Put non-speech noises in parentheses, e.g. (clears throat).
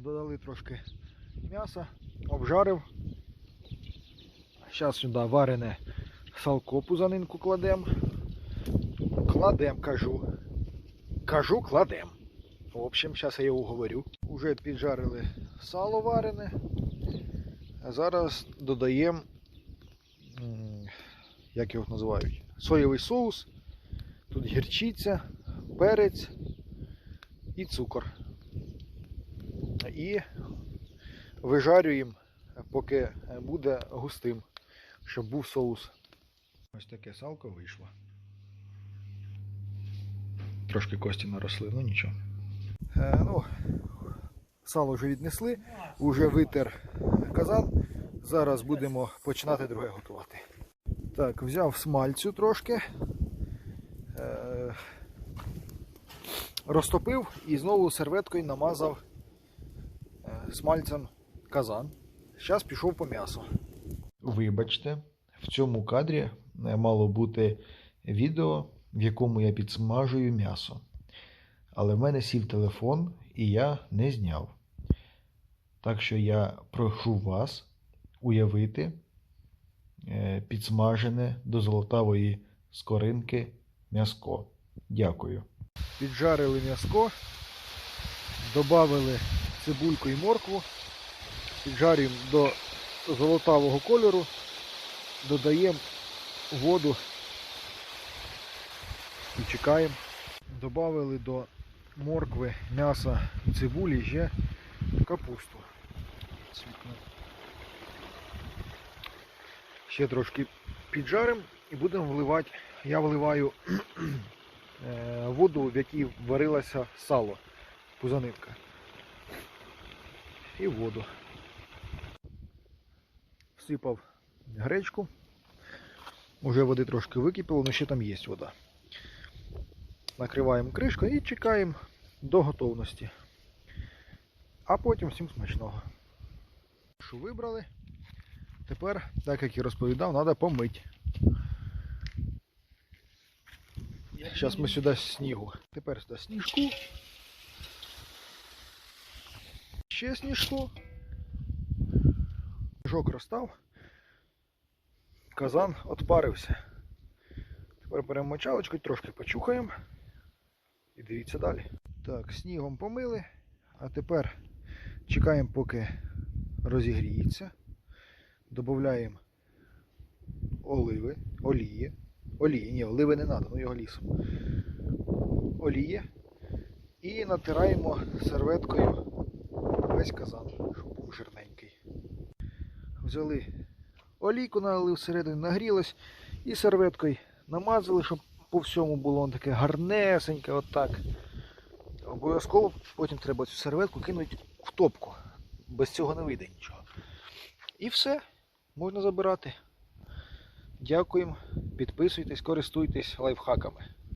додали трошки м'яса, обжарив. Зараз сюди варене салко пузанинку кладемо. Кладем, кажу. Кажу, кладем. В общем, зараз я його говорю. Уже піджарили сало варене. Зараз додаємо, як його називають, соєвий соус. Тут гірчиця, перець і цукор. І вижарюємо, поки буде густим, щоб був соус. Ось таке салко вийшло. Трошки кості наросли, ну нічого. Е, ну, сало вже віднесли, вже витер казан. Зараз будемо починати друге готувати. Так, взяв смальцю трошки. Е, розтопив і знову серветкою намазав смальцем казан. Зараз пішов по м'ясу. Вибачте, в цьому кадрі е, мало бути відео, в якому я підсмажую м'ясо. Але в мене сів телефон і я не зняв. Так що я прошу вас уявити е, підсмажене до золотавої скоринки м'яско. Дякую. Піджарили м'яско, додали цибульку і моркву, піджарюємо до золотавого кольору, додаємо воду і чекаємо. Добавили до моркви, м'яса, цибулі ще капусту. Ще трошки піджаримо і будемо вливати. Я вливаю (clears throat) е, воду, в якій варилося сало, пузанинка. І воду. Всипав гречку. Уже води трошки википіло, але ще там є вода. Накриваємо кришкою і чекаємо до готовності. А потім всім смачного. Що вибрали? Тепер, так як і розповідав, треба помити. Зараз ми сюди снігу. Тепер сюди сніжку. Ще сніжку. Сніжок розстав. Казан отпарився. Тепер беремо мочалочку, трошки почухаємо. І дивіться далі. Так, снігом помили, а тепер чекаємо, поки розігріється. Додаємо оливи, олії. Олії, ні, оливи не треба, ну його лісом. Олії. І натираємо серветкою весь казан, щоб був жирненький. Взяли олійку, налили всередину, нагрілось і серветкою намазали, щоб по всьому було таке гарнесеньке, отак. Обов'язково потім треба цю серветку кинути в топку. Без цього не вийде нічого. І все, можна забирати. Дякуємо, підписуйтесь, користуйтесь лайфхаками.